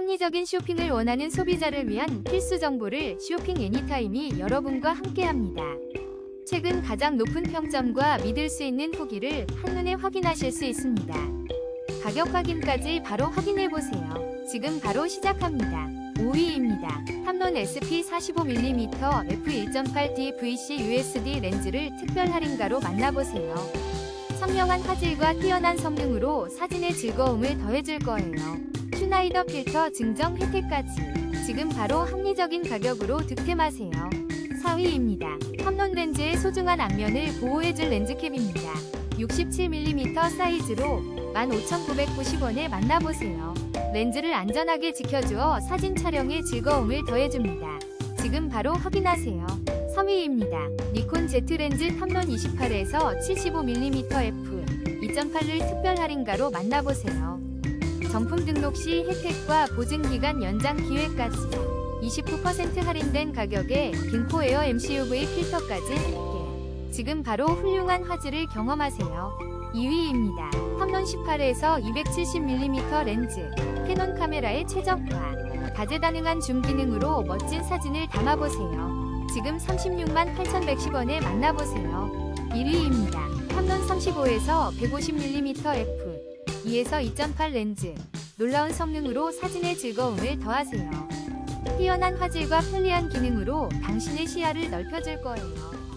합리적인 쇼핑을 원하는 소비자를 위한 필수 정보를 쇼핑 애니타임이 여러분과 함께합니다. 최근 가장 높은 평점과 믿을 수 있는 후기를 한눈에 확인하실 수 있습니다. 가격 확인까지 바로 확인해 보세요. 지금 바로 시작합니다. 5위입니다. 탐론 SP45mm f1.8D VC USD 렌즈를 특별 할인가로 만나보세요. 선명한 화질과 뛰어난 성능으로 사진의 즐거움을 더해줄 거예요. 슈나이더 필터 증정 혜택까지 지금 바로 합리적인 가격으로 득템하세요. 4위입니다. 탐론 렌즈의 소중한 앞면을 보호해줄 렌즈캡입니다. 67mm 사이즈로 15,990원에 만나보세요. 렌즈를 안전하게 지켜주어 사진 촬영에 즐거움을 더해줍니다. 지금 바로 확인하세요. 3위입니다. 니콘 Z 렌즈 탐론 28에서 75mm f 2.8를 특별 할인가로 만나보세요. 정품 등록 시 혜택과 보증기간 연장 기회까지 29% 할인된 가격에 빈코 에어 MCUV 필터까지 함께 지금 바로 훌륭한 화질을 경험하세요. 2위입니다. 탐론 18에서 270mm 렌즈 캐논 카메라의 최적화 다재다능한 줌 기능으로 멋진 사진을 담아보세요. 지금 36만 8,110원에 만나보세요. 1위입니다. 탐론 35에서 150mm f 2에서 2.8 렌즈 놀라운 성능으로 사진의 즐거움을 더하세요. 뛰어난 화질과 편리한 기능으로 당신의 시야를 넓혀줄 거예요.